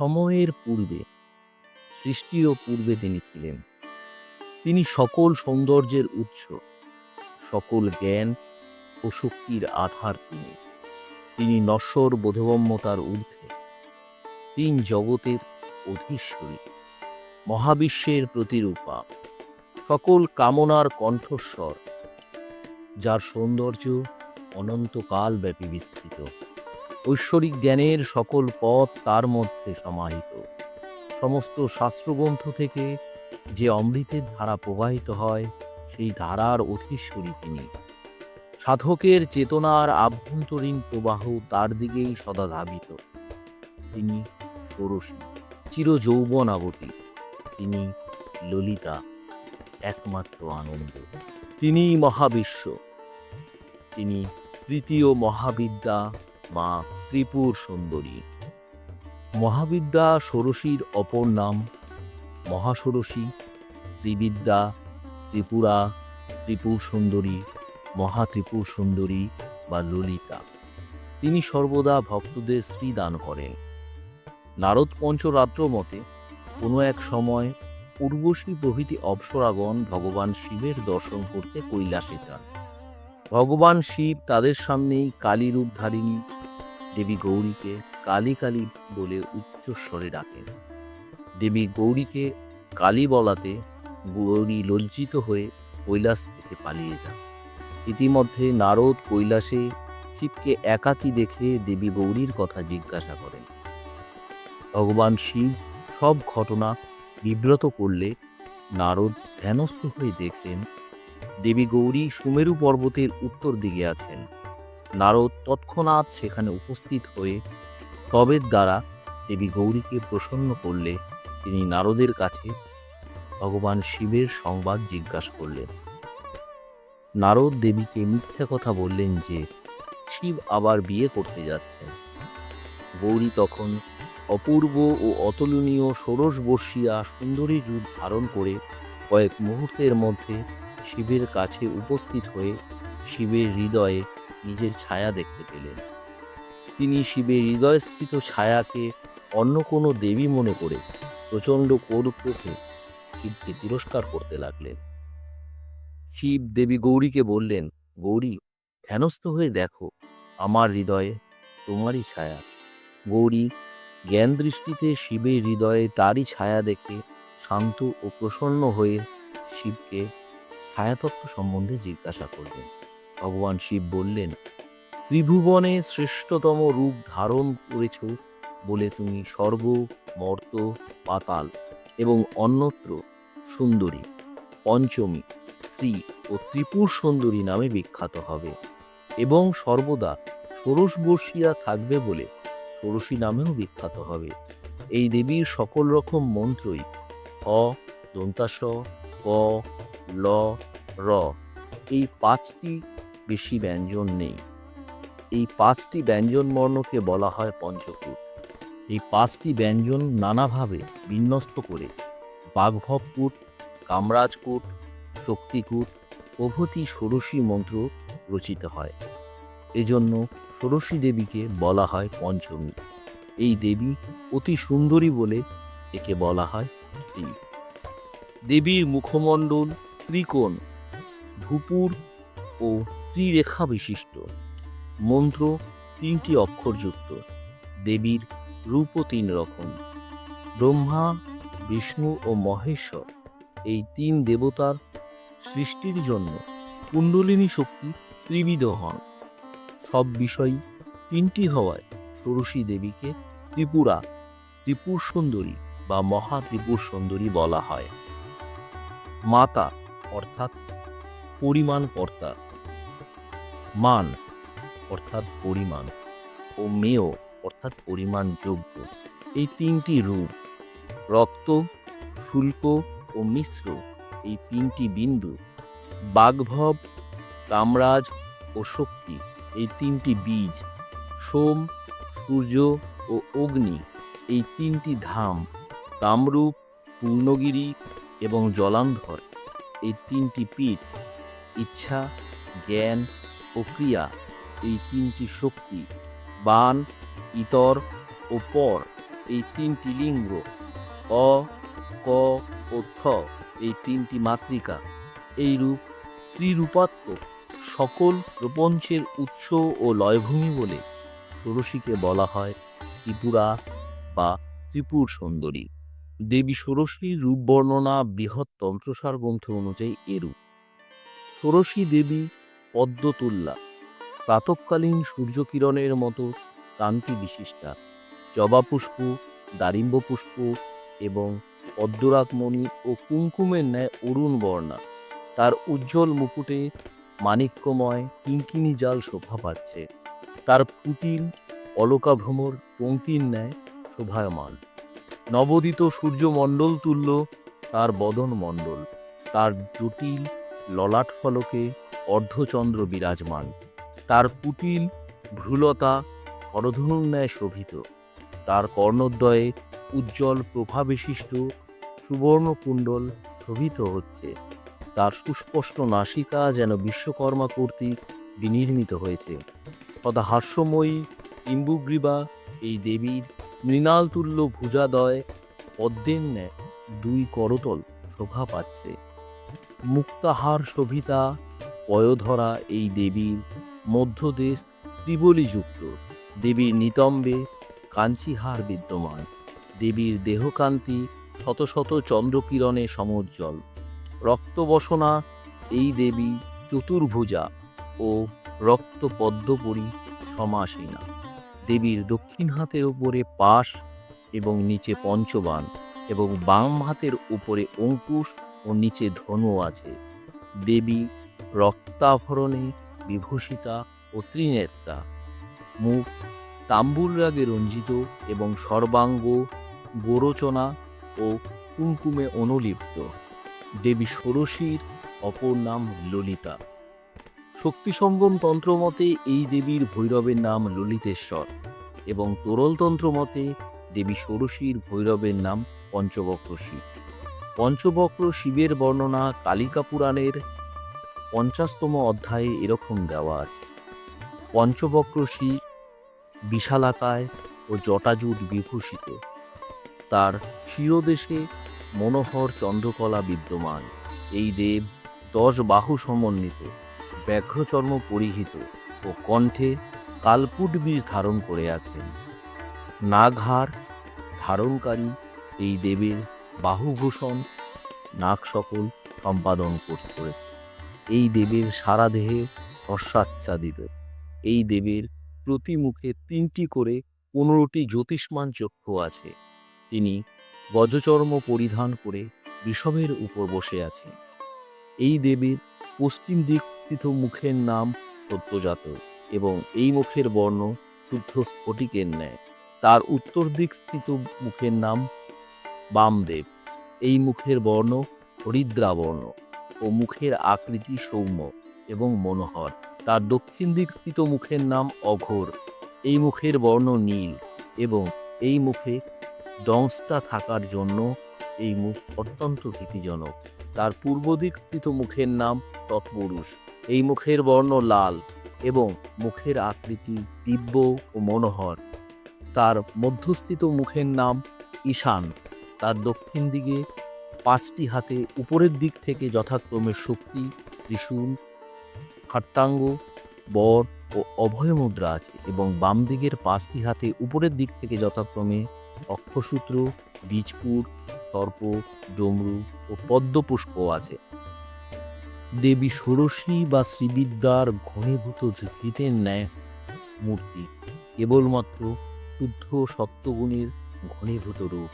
সময়ের পূর্বে সৃষ্টিরও পূর্বে তিনি ছিলেন। তিনি সকল সৌন্দর্যের উৎস, সকল জ্ঞান ও শক্তির আধার তিনি। তিনি নশ্বর বোধগম্যতার ঊর্ধ্বে, তিন জগতের অধীশ্বরী, মহাবিশ্বের প্রতিরূপা, সকল কামনার কণ্ঠস্বর, যার সৌন্দর্য অনন্তকাল ব্যাপী বিস্তৃত। ঐশ্বরিক জ্ঞানের সকল পথ তার মধ্যে সমাহিত। সমস্ত শাস্ত্রগ্রন্থ থেকে যে অমৃতের ধারা প্রবাহিত হয়, সেই ধারার অধীশ্বরী তিনি। সাধকের চেতনার আভ্যন্তরীণ প্রবাহ তার দিকেই সদা ধাবিত। তিনি ষোড়শী চির যৌবনাবতী তিনি ললিতা, একমাত্র আনন্দ। তিনি মহাবিশ্ব। তিনি তৃতীয় মহাবিদ্যা। মা ত্রিপুর সুন্দরী। মহাবিদ্যা ষোড়শীর অপর নাম মহাষোড়শী। ত্রিবিদ্যা ত্রিপুরা ত্রিপুর সুন্দরী মহাত্রিপুর সুন্দরী বা ললিতা। তিনি সর্বদা ভক্তদের শ্রী দান করেন। নারদ পঞ্চরাত্র মতে, কোনো এক সময় উর্বশী প্রভৃতি অপ্সরাগণ ভগবান শিবের দর্শন করতে কৈলাসে যান। ভগবান শিব তাদের সামনেই কালী রূপধারিণী দেবী গৌরীকে কালী কালী বলে উচ্চস্বরে ডাকেন। দেবী গৌরীকে কালী বলাতে গৌরী লজ্জিত হয়ে কৈলাস থেকে পালিয়ে যান। ইতিমধ্যে নারদ কৈলাসে শিবকে একাকী দেখে দেবী গৌরীর কথা জিজ্ঞাসা করেন। ভগবান শিব সব ঘটনা বিব্রত করলে নারদ ধ্যানস্থ হয়ে দেখলেন দেবী গৌরী সুমেরু পর্বতের উত্তর দিকে আছেন। নারদ তৎক্ষণাৎ সেখানে উপস্থিত হয়ে তবের দ্বারা দেবী গৌরীকে প্রসন্ন করলে তিনি নারদের কাছে ভগবান শিবের সংবাদ জিজ্ঞাসা করলেন। নারদ দেবীকে মিথ্যা কথা বললেন যে, শিব আবার বিয়ে করতে যাচ্ছেন। গৌরী তখন অপূর্ব ও অতুলনীয় ষোড়শ বর্ষিয়া সুন্দরী রূপ ধারণ করে কয়েক মুহূর্তের মধ্যে শিবের কাছে উপস্থিত হয়ে শিবের হৃদয়ে নিজের ছায়া দেখতে পেলেন। তিনি শিবের হৃদয়স্থিত ছায়াকে অন্য কোনো দেবী মনে করে প্রচণ্ড কোরক্রোধে শিবকে তিরস্কার করতে লাগলেন। শিব দেবী গৌরীকে বললেন, গৌরী, ধ্যানস্থ হয়ে দেখো, আমার হৃদয়ে তোমারই ছায়া। গৌরী, জ্ঞান দৃষ্টিতে শিবের হৃদয়ে তারই ছায়া দেখে শান্ত ও প্রসন্ন হয়ে শিবকে ছায়াতত্ত্ব সম্বন্ধে জিজ্ঞাসা করলেন। ভগবান শিব বললেন, ত্রিভুবনে শ্রেষ্ঠতম রূপ ধারণ করেছ বলে তুমি সর্ব মর্ত পাতাল এবং অন্যত্র সুন্দরী, পঞ্চমী শ্রী ও ত্রিপুর সুন্দরী নামে বিখ্যাত হবে এবং সর্বদা ষোড়শ বর্ষিয়া থাকবে বলে ষোড়শী নামেও বিখ্যাত হবে। এই দেবীর সকল রকম মন্ত্রই অ দন্তাস ক ল, র এই পাঁচটি বেশি ব্যঞ্জন নেই। এই পাঁচটি ব্যঞ্জন বর্ণকে বলা হয় পঞ্চকূট। এই পাঁচটি ব্যঞ্জন নানাভাবে বিন্যস্ত করে বাঘভবকূট কামরাজকূট, শক্তিকূট প্রভৃতি ষোড়শী মন্ত্র রচিত হয়। এজন্য ষোড়শী দেবীকে বলা হয় পঞ্চমী। এই দেবী অতি সুন্দরী বলে একে বলা হয় স্ত্রী দেবীর মুখমণ্ডল ত্রিকোণ, ধুপুর ও ত্রিরেখা বিশিষ্ট। মন্ত্র তিনটি অক্ষরযুক্ত। দেবীর রূপও তিন রকম। ব্রহ্মা, বিষ্ণু ও মহেশ্বর এই তিন দেবতার সৃষ্টির জন্য কুণ্ডলিনী শক্তি ত্রিবিধ হন। সব বিষয়ই তিনটি হওয়ায় ষোড়শী দেবীকে ত্রিপুরা ত্রিপুর সুন্দরী বা মহা ত্রিপুর সুন্দরী বলা হয়। মাতা অর্থাৎ পরিমাণ কর্তা মান, অর্থাৎ পরিমাণ ও মেয়, অর্থাৎ পরিমাণ যোগ্য। এই তিনটি রূপ, রক্ত, শুল্ক ও মিশ্র, এই তিনটি বিন্দু বাগভব কামরাজ ও শক্তি, এই তিনটি বীজ, সোম, সূর্য ও অগ্নি, এই তিনটি ধাম, কামরূপ, পূর্ণগিরি এবং জলান্ধর, এই তিনটি পীঠ, ইচ্ছা, জ্ঞান ও ক্রিয়া, এই তিনটি শক্তি, বান, ইতর ও পর, এই তিনটি লিঙ্গ, অ, ক ও থ, এই তিনটি মাতৃকা। এই রূপ ত্রিরূপাত্মক সকল প্রপঞ্চের উৎস ও লয়ভূমি বলে ষোড়শীকে বলা হয় ত্রিপুরা বা ত্রিপুর সুন্দরী। দেবী ষোড়শীর রূপ বর্ণনা বৃহৎ তন্ত্রসার গ্রন্থ অনুযায়ী এরূপ। ষোড়শী দেবী পদ্মতুল্লা। প্রাতকালীন সূর্যকিরণের মতো কান্তি বিশিষ্টা। জবা পুষ্প দারিম্ব পুষ্প এবং পদ্মরাগমণি ও কুমকুমের ন্যায় অরুণ বর্ণা। তার উজ্জ্বল মুকুটে মাণিক্যময় কিঙ্কিনি জাল শোভা পাচ্ছে। তার কুটিল অলকাভ্রমর পঙ্ক্তির ন্যায় শোভায়মান। নবোদিত সূর্যমণ্ডল তুল্য তার বদন মণ্ডল তার জটিল ললাট ফলকে অর্ধচন্দ্র বিরাজমান। তার কুটিল, ভ্রুলতা করধনুর ন্যায় শোভিত। তার কর্ণদ্বয়ে উজ্জ্বল প্রভাবিশিষ্ট সুবর্ণকুণ্ডল শোভিত হচ্ছে। তার সুস্পষ্ট নাসিকা যেন বিশ্বকর্মা কর্তৃক বিনির্মিত হয়েছে। তথা হাস্যময়ী ইম্বুগ্রীবা এই দেবীর মৃণালতুল্য ভুজাদয় পদ্মের ন্যায় দুই করতল শোভা পাচ্ছে। মুক্তাহার শোভিতা পয়োধরা এই দেবীর মধ্যদেশ ত্রিবলীযুক্ত। দেবীর নিতম্বে কাঞ্চিহার বিদ্যমান। দেবীর দেহকান্তি শত শত চন্দ্রকিরণে সমজ্জ্বল। রক্তবসনা এই দেবী চতুর্ভুজা ও রক্তপদ্মপরি সমাসীনা। দেবীর দক্ষিণ হাতের উপরে পাশ এবং নিচে পঞ্চবান এবং বাম হাতের উপরে অঙ্কুশ ও নিচে ধনু আছে। দেবী রক্তাভরণে বিভূষিতা ও ত্রিনেত্রা। মুখ তাম্বুল রাগে রঞ্জিত এবং সর্বাঙ্গ গোরচনা ও কুমকুমে অনুলিপ্ত। দেবী ষোড়শীর অপর নাম ললিতা। শক্তিসঙ্গম তন্ত্র মতে এই দেবীর ভৈরবের নাম ললিতেশ্বর এবং তোরলতন্ত্র মতে দেবী ষোড়শীর ভৈরবের নাম পঞ্চবক্র শিব। পঞ্চবক্র শিবের বর্ণনা কালিকা পুরাণের পঞ্চাশতম অধ্যায়ে এরকম দেওয়া আছে। পঞ্চবক্র শিব বিশালাকায় ও জটাজুট বিভূষিত। তার শিরদেশে মনোহর চন্দ্রকলা বিদ্যমান। এই দেব দশ বাহু সমন্বিত, ব্যাঘ্রচর্ম পরিহিত ও কণ্ঠে কালপুট বীজ ধারণ করে আছেন। নাগহার ধারণকারী এই দেবের বাহুভূষণ নাক সকল সম্পাদন করেছে। এই দেবের সারা দেহে হর্ষাচ্ছাদিত এই দেবের প্রতি মুখে তিনটি করে পনেরোটি জ্যোতিষ্মান চক্ষু আছে। তিনি গজচর্ম পরিধান করে বিষবের উপর বসে আছেন। এই দেবীর পশ্চিম দিক স্থিত মুখের নাম সত্যজাত এবং এই মুখের বর্ণ শুদ্ধ স্ফটিকের ন্যায়। তার উত্তর দিক স্থিত মুখের নাম বামদেব। এই মুখের বর্ণ হরিদ্রাবর্ণ। ও মুখের আকৃতি সৌম্য এবং মনোহর। তার দক্ষিণ দিক স্থিত মুখের নাম অঘোর। এই মুখের বর্ণ নীল এবং এই মুখে দংস্তা থাকার জন্য এই মুখ অত্যন্ত ভীতিজনক। তার পূর্ব দিক স্থিত মুখের নাম তৎপুরুষ। এই মুখের বর্ণ লাল এবং মুখের আকৃতি দিব্য ও মনোহর। তার মধ্যস্থিত মুখের নাম ঈশান। তার দক্ষিণ দিকে পাঁচটি হাতে উপরের দিক থেকে যথাক্রমে শক্তি, ত্রিশূল, খাট্টাঙ্গ, বর ও অভয় মুদ্রা আছে এবং বাম দিকের পাঁচটি হাতে উপরের দিক থেকে যথাক্রমে অক্ষসূত্র, বীজপুর, সর্প, ডমরু ও পদ্মপুষ্প আছে। দেবী ষোড়শী বা শ্রীবিদ্যার ঘনীভূত ঘৃতের ন্যায় মূর্তি কেবলমাত্র শুদ্ধ সত্যগুণের ঘনীভূত রূপ।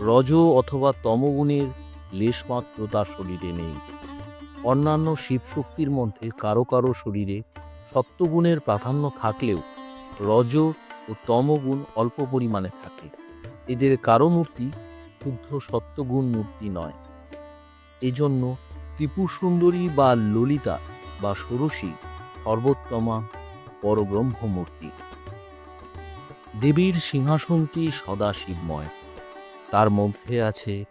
রজ অথবা তমগুণের লেশমাত্র তার শরীরে নেই। অন্যান্য শিবশক্তির মধ্যে কারও কারও শরীরে সত্যগুণের প্রাধান্য থাকলেও রজ ও তমগুণ অল্প পরিমাণে থাকে। এদের কারও মূর্তি শুদ্ধ সত্যগুণ মূর্তি নয়। এজন্য ত্রিপুর সুন্দরী বা ললিতা বা ষোড়শী সর্বোত্তমা পরব্রহ্ম মূর্তি দেবীর সিংহাসনটি সদা শিবময়। তার মধ্যে আছে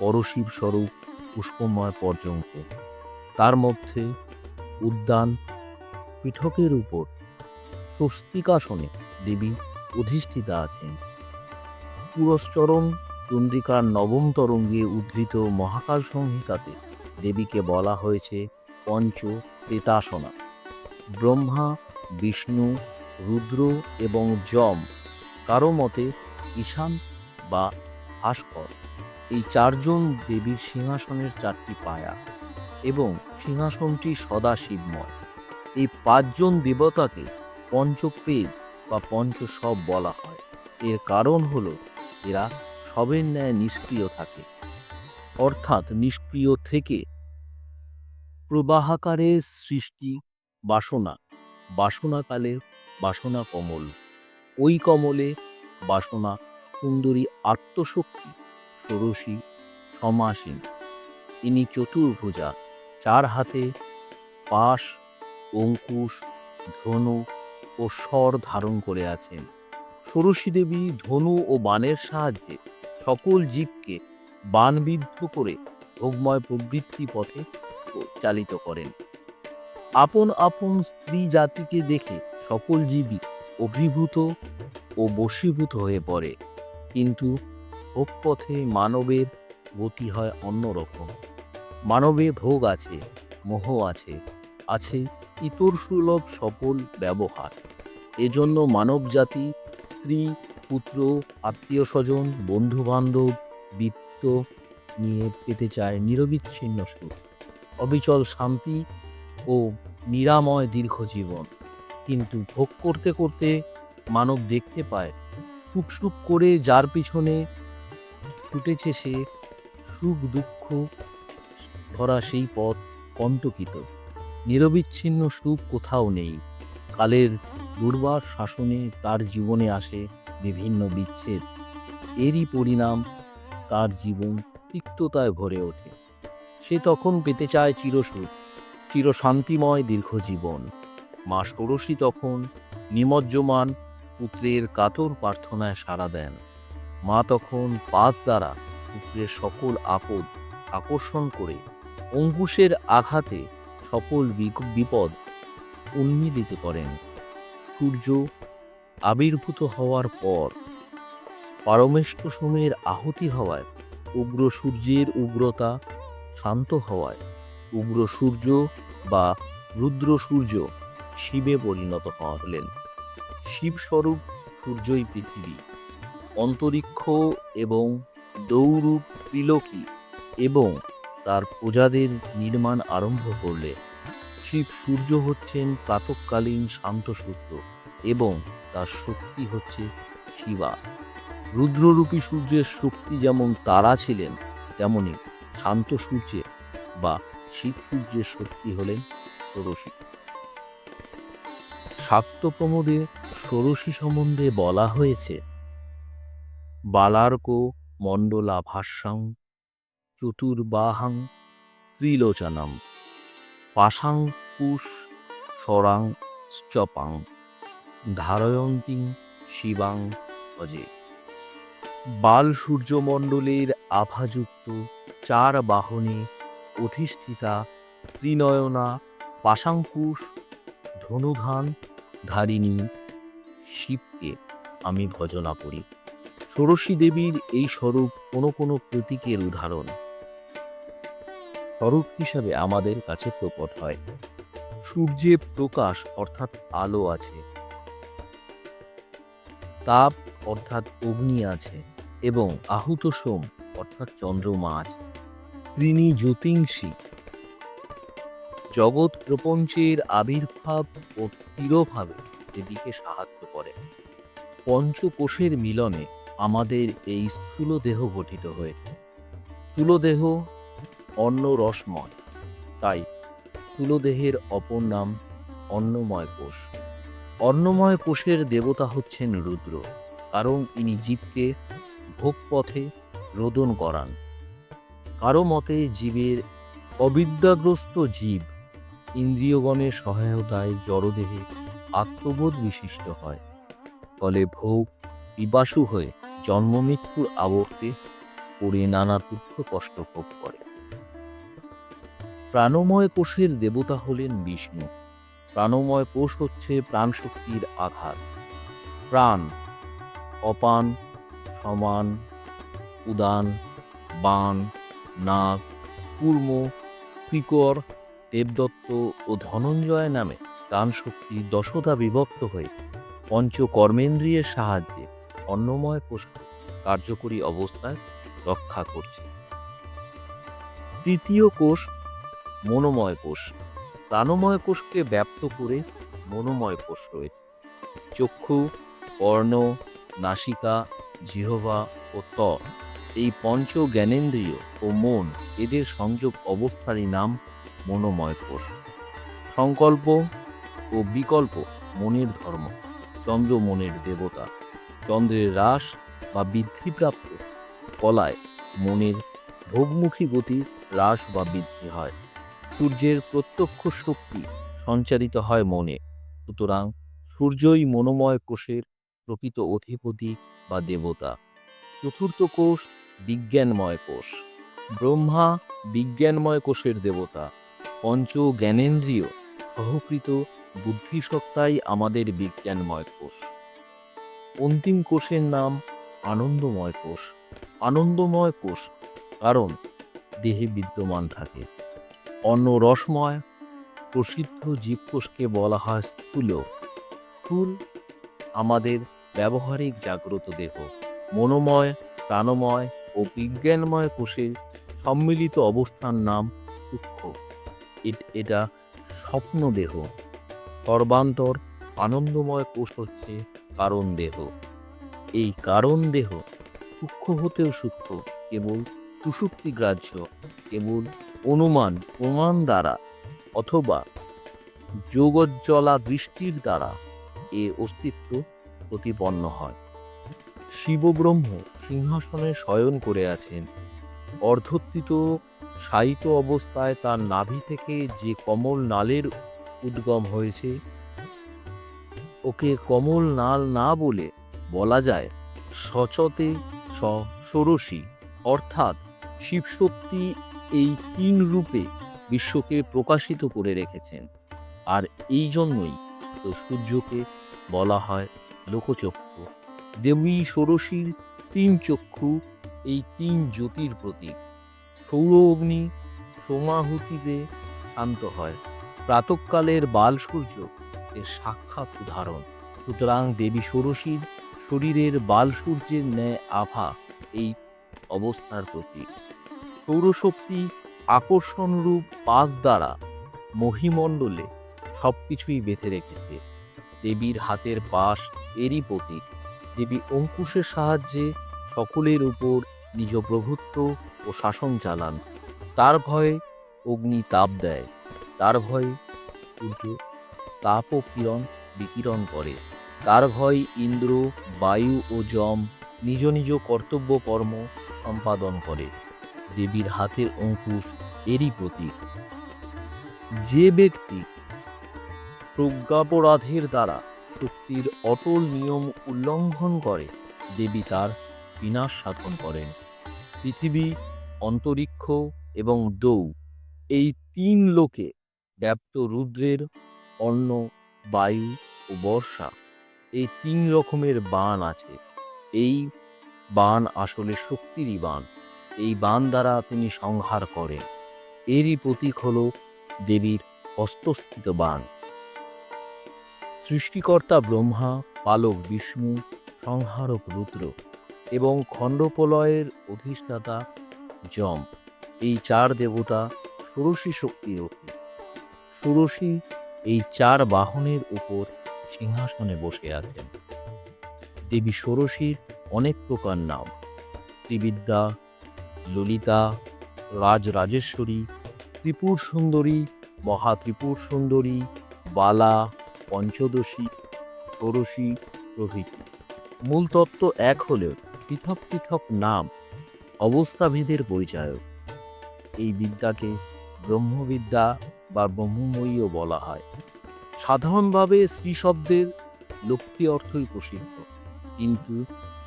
পরশিব স্বরূপ পুষ্পময় পর্যন্ত। তার মধ্যে উদ্যান পীঠকের উপর স্বস্তিকাসনে দেবী অধিষ্ঠিতা আছেন। পুরস্চরণ চন্দ্রিকার নবম তরঙ্গে উদ্ধৃত মহাকাল সংহিতাতে দেবীকে বলা হয়েছে পঞ্চ প্রেতাসনা। ব্রহ্মা, বিষ্ণু, রুদ্র এবং যম কারও মতে ঈশান বা ভাস্কর এই চারজন দেবীর সিংহাসনের চারটি পায়া এবং সিংহাসনটি সদা শিবময়। এই পাঁচজন দেবতাকে পঞ্চপ্রেত বা পঞ্চসব বলা হয়। এর কারণ হলো, এরা সবের ন্যায় নিষ্ক্রিয় থাকে। অর্থাৎ নিষ্ক্রিয় থেকে প্রবাহাকারে সৃষ্টি বাসনা, বাসনাকালে বাসনা কমল। ওই কমলে বাসনা সুন্দরী আত্মশক্তি, ষোড়শী সমাসীন। ইনি চতুর্ভুজা, চার হাতে পাশ, অঙ্কুশ, ধনু ও স্বর ধারণ করে আছেন। ষোড়শী দেবী ধনু ও বাণের সাহায্যে সকল জীবকে বানবিদ্ধ করে ভোগময় প্রবৃত্তি পথে চালিত করেন। আপন আপন স্ত্রী জাতিকে দেখে সকল জীবই অভিভূত ও বশীভূত হয়ে পড়ে। কিন্তু ভোগপথে মানবের গতি হয় অন্যরকম। মানবে ভোগ আছে, মোহ আছে আছে ইতর সুলভ সফল ব্যবহার। এজন্য মানব জাতি স্ত্রী, পুত্র আত্মীয় স্বজন বন্ধু বান্ধব বৃত্ত নিয়ে পেতে চায় নিরবিচ্ছিন্ন সুখ। অবিচল শান্তি ও নিরাময় দীর্ঘ জীবন। কিন্তু ভোগ করতে করতে মানব দেখতে পায় সুখ করে যার পিছনে ছুটেছে সে সুখ দুঃখ ধরা সেই পথ কণ্টকিত। নিরবিচ্ছিন্ন সুখ কোথাও নেই। কালের দুর্বার শাসনে তার জীবনে আসে বিভিন্ন বিচ্ছেদ। এরই পরিণাম তার জীবন তিক্ততায় ভরে ওঠে। সে তখন পেতে চায় চিরসুখ, চিরশান্তিময় দীর্ঘ জীবন। মা ষোড়শী তখন নিমজ্জমান পুত্রের কাতর প্রার্থনায় সাড়া দেন। মা তখন পাঁচ দ্বারা পুত্রের সকল আপদ আকর্ষণ করে অঙ্কুশের আঘাতে সকল বিপদ উন্মিলিত করেন। সূর্য আবির্ভূত হওয়ার পর পারমেষ্ট সময়ের আহুতি হওয়ায়, উগ্র সূর্যের উগ্রতা শান্ত হওয়ায়, উগ্র সূর্য বা রুদ্র সূর্য শিবে পরিণত হলেন। শিবস্বরূপ সূর্যই পৃথিবী। অন্তরিক্ষ এবং দৌরূপ ত্রিলোকী এবং তার প্রজাদের নির্মাণ আরম্ভ করলে শিব সূর্য হচ্ছেন প্রাতকালীন শান্ত সূর্য এবং তার শক্তি হচ্ছে শিবা। রুদ্ররূপী সূর্যের শক্তি যেমন তারা ছিলেন, তেমনি শান্ত সূর্যের বা শিব সূর্যের শক্তি হলেন ষোড়শী। শাক্তপ্রমোদে ষোড়শী সম্বন্ধে বলা হয়েছে, বালার্ক মণ্ডলা ভাষ্যাং চতুর্বাহাং ত্রিলোচনম পাশাং কুশ সরাং চপাং ধারয়ন্তিং শিবাং অজে। বাল সূর্যমণ্ডলের আভাযুক্ত চার বাহনে অধিষ্ঠিতা ত্রিনয়না পাশাঙ্কুশ ধনুধান ধারিণী শিবকে আমি ভজনা করি। ষোড়শী দেবীর এই স্বরূপ কোনো কোনো প্রতীকের উদাহরণ। স্বরূপ হিসাবে আমাদের কাছে প্রকট হয়। সূর্যে প্রকাশ অর্থাৎ আলো আছে। তাপ অর্থাৎ অগ্নি আছে এবং আহুত সোম অর্থাৎ চন্দ্রমা আছে। ত্রিনী জ্যোতিংসী। জগৎ প্রপঞ্চের আবির্ভাব ও তিরোভাবে দেবীকে সাহায্য করে। পঞ্চকোষের মিলনে আমাদের এই স্থূল দেহ গঠিত হয়েছে। স্থূল দেহ অন্ন রসময় তাই স্থূল দেহের অপর নাম অন্নময় কোষ। অন্নময় কোষের দেবতা হচ্ছেন রুদ্র, কারণ ইনি জীবকে ভোগপথে রোদন করান। কারও মতে জীবের অবিদ্যাগ্রস্ত জীব ইন্দ্রিয়গণের সহায়তায় জড়দেহে আত্মবোধ বিশিষ্ট হয়। ফলে ভোগ পিপাসু হয়ে জন্মমৃত্যুর আবর্তে পড়ে নানা দুঃখ কষ্ট ভোগ করে। প্রাণময় কোষের দেবতা হলেন বিষ্ণু। প্রাণময় কোষ হচ্ছে প্রাণশক্তির আধার। প্রাণ অপান, সমান, উদান, বান, নাগ, কুর্ম পিকর দেবদত্ত ও ধনঞ্জয় নামে প্রাণ শক্তি দশতা বিভক্ত হয়ে পঞ্চকর্মেন্দ্রিয়ের সাহায্যে অন্নময় কোষকে কার্যকরী অবস্থায় রক্ষা করছে। তৃতীয় কোষ, মনোময় কোষ। প্রাণময় কোষকে ব্যাপ্ত করে মনোময় কোষ রয়েছে। চক্ষু, কর্ণ, নাসিকা, জিহবা ও ত্বক। এই পঞ্চ জ্ঞানেন্দ্রিয় ও মন এদের সংযোগ অবস্থারই নাম মনোময় কোষ। সংকল্প ও বিকল্প মনের ধর্ম। চন্দ্র মনের দেবতা। চন্দ্রের হ্রাস বা বৃদ্ধিপ্রাপ্ত কলায় মনের ভোগমুখী গতি হ্রাস বা বৃদ্ধি হয়। সূর্যের প্রত্যক্ষ শক্তি সঞ্চারিত হয় মনে। সুতরাং সূর্যই মনোময় কোষের প্রকৃত অধিপতি বা দেবতা। চতুর্থ কোষ বিজ্ঞানময় কোষ। ব্রহ্মা বিজ্ঞানময় কোষের দেবতা। পঞ্চ জ্ঞানেন্দ্রীয় সহকৃত বুদ্ধিসত্তাই আমাদের বিজ্ঞানময় কোষ। অন্তিম কোষের নাম আনন্দময় কোষ। আনন্দময় কোষ কারণ দেহে বিদ্যমান থাকে। অন্য রসময় প্রসিদ্ধ জীবকোষকে বলা হয় স্থূল। স্থূল আমাদের ব্যবহারিক জাগ্রত দেহ। মনোময়, প্রাণময় ও বিজ্ঞানময় কোষের সম্মিলিত অবস্থান নাম সূক্ষ্ম। এটা স্বপ্ন দেহ সর্বান্তর আনন্দময় কোষ হচ্ছে কারণ দেহ। এই কারণ দেহ সূক্ষ্ম হতেও সূক্ষ্ম, কেবল সুষুপ্তি গ্রাহ্য, কেবল অনুমান, প্রমাণ দ্বারা, অথবা যোগজ্জলা দৃষ্টির দ্বারা এ অস্তিত্ব প্রতিপন্ন হয়। শিবব্রহ্ম সিংহাসনে শয়ন করে আছেন। অর্ধত্বিত শায়িত অবস্থায় তার নাভি থেকে যে কমল নালের উদ্গম হয়েছে। ওকে কমল নাল না বলে বলা যায় সচতে স ষোড়শী অর্থাৎ শিবশক্তি এই তিন রূপে বিশ্বকে প্রকাশিত করে রেখেছেন। আর এই জন্যই তো সূর্যকে বলা হয় লোকচক্ষু। দেবী ষোড়শীর তিন চক্ষু এই তিন জ্যোতির প্রতীক। সৌর অগ্নি সোমাহুতিতে শান্ত হয়। প্রাতকালের বাল সূর্য এর সাক্ষাৎ উদাহরণ। সুতরাং দেবী ষোড়শীর শরীরের বাল সূর্যের ন্যায় আভা এই অবস্থার প্রতীক। সৌরশক্তি আকর্ষণরূপ পাশ দ্বারা মহিমণ্ডলে সব কিছুই বেঁধে রেখেছে। দেবীর হাতের পাশ এরই প্রতীক। দেবী অঙ্কুশের সাহায্যে সকলের উপর নিজ প্রভুত্ব ও শাসন চালান। তার ভয়ে অগ্নি তাপ দেয়। তার ভয়ে সূর্য তাপ ও কিরণ বিকিরণ করে। তার ভয় ইন্দ্র, বায়ু ও যম নিজ নিজ কর্তব্য কর্ম সম্পাদন করে। দেবীর হাতের অঙ্কুশ এরই প্রতীক। যে ব্যক্তি প্রজ্ঞাপরাধের দ্বারা শক্তির অটল নিয়ম উল্লঙ্ঘন করে, দেবী তার বিনাশ সাধন করেন। পৃথিবী, অন্তরিক্ষ এবং দৌ এই তিন লোকে ব্যাপ্ত রুদ্রের, অন্ন, বায়ু ও বর্ষা, এই তিন রকমের বান আছে। এই বান আসলে শক্তিরই বান। এই বান দ্বারা তিনি সংহার করেন। এরই প্রতীক হল দেবীর হস্তস্থিত বান। সৃষ্টিকর্তা ব্রহ্মা, পালক বিষ্ণু, সংহারক রুদ্র এবং খণ্ডপ্রলয়ের অধিষ্ঠাতা যম। এই চার দেবতা ষোড়শী শক্তির অধীন। ষোড়শী এই চার বাহনের উপর সিংহাসনে বসে আছেন। দেবী ষোড়শীর অনেক প্রকার নাম। ত্রিবিদ্যা, ললিতা, রাজরাজেশ্বরী ত্রিপুর সুন্দরী মহা ত্রিপুর সুন্দরী বালা, পঞ্চদশী, ষোড়শী প্রভৃতি। মূল তত্ত্ব এক হলেও পৃথক পৃথক নাম অবস্থাভেদের পরিচায়ক। এই বিদ্যাকে ব্রহ্মবিদ্যা বা ব্রহ্মময়ীও বলা হয়। সাধারণভাবে স্ত্রী শব্দের লক্ষ্মী অর্থই প্রসিদ্ধ। কিন্তু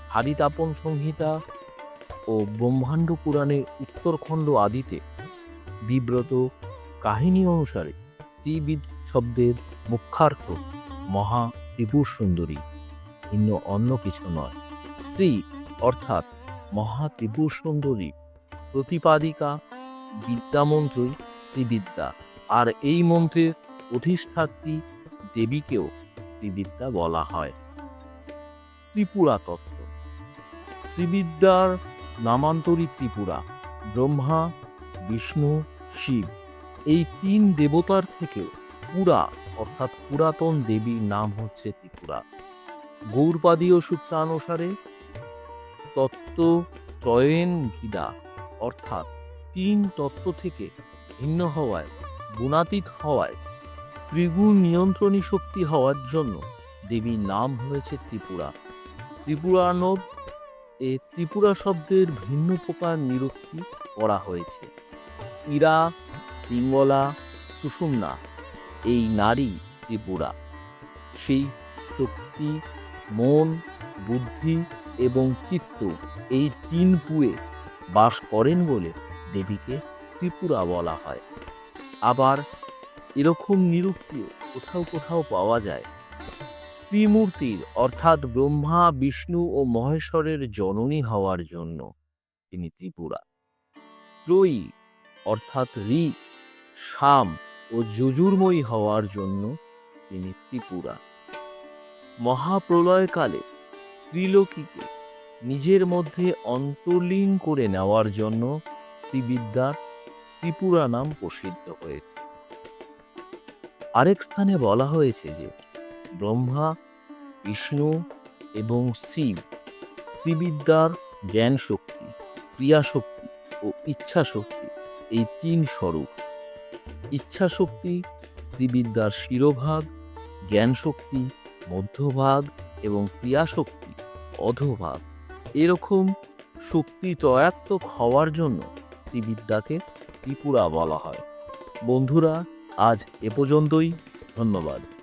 হারিতাপন সংহিতা ও ব্রহ্মাণ্ড পুরাণের উত্তরখণ্ড আদিতে বিব্রত কাহিনী অনুসারে স্ত্রীবিদ শব্দের মুখ্যার্থ মহা ত্রিপুর সুন্দরী ভিন্ন অন্য কিছু নয়। স্ত্রী অর্থাৎ মহা ত্রিপুর সুন্দরী প্রতিপাদিকা বিদ্যামন্ত্রী ত্রিবিদ্যা। আর এই মন্ত্রের অধিষ্ঠাত্রী দেবীকেও ত্রিবিদ্যা বলা হয়। ত্রিপুরা তত্ত্ব। শ্রীবিদ্যার নামান্তরী ত্রিপুরা, ব্রহ্মা, বিষ্ণু, শিব এই তিন দেবতার থেকেও পুরা, অর্থাৎ পুরাতন দেবীর নাম হচ্ছে ত্রিপুরা। গৌরপাদীয় সূত্রানুসারে তত্ত্ব ত্রয়েন গিদা, অর্থাৎ তিন তত্ত্ব থেকে ভিন্ন হওয়ায় গুণাতীত হওয়ায়, ত্রিগুণ নিয়ন্ত্রণী শক্তি হওয়ার জন্য দেবীর নাম হয়েছে ত্রিপুরা। ত্রিপুরানব এ ত্রিপুরা শব্দের ভিন্ন প্রকার নিরুক্তি করা হয়েছে। ইরা, পিঙ্গলা, সুষুম্না, এই নারী ত্রিপুরা। সেই শক্তি, মন, বুদ্ধি এবং চিত্ত এই তিন পুয়ে বাস করেন বলে দেবীকে ত্রিপুরা বলা হয়। আবার এরকম নিরুক্তিও কোথাও কোথাও পাওয়া যায়। ত্রিমূর্তির, অর্থাৎ ব্রহ্মা, বিষ্ণু ও মহেশ্বরের জননী হওয়ার জন্য তিনি ত্রিপুরা। ত্রয়ী, অর্থাৎ ঋক, শাম ও যজুর্ময়ী হওয়ার জন্য তিনি ত্রিপুরা। মহাপ্রলয়কালে ত্রিলোকীকে নিজের মধ্যে অন্তর্লীন করে নেওয়ার জন্য ত্রিবিদ্যার ত্রিপুরা নাম প্রসিদ্ধ হয়েছে। আরেক স্থানে বলা হয়েছে যে, ব্রহ্মা, বিষ্ণু এবং শিব ত্রিবিদ্যার জ্ঞান শক্তি ক্রিয়া শক্তি ও ইচ্ছা শক্তি এই তিন স্বরূপ। ইচ্ছা শক্তি ত্রিবিদ্যার শিরোভাগ জ্ঞান শক্তি মধ্যভাগ এবং ক্রিয়া শক্তি অধোভাগ। এরকম শক্তি তয়াত্মক হওয়ার জন্য শ্রীবিদ্যাকে ত্রিপুরা বলা হয়। বন্ধুরা আজ এ পর্যন্তই। ধন্যবাদ।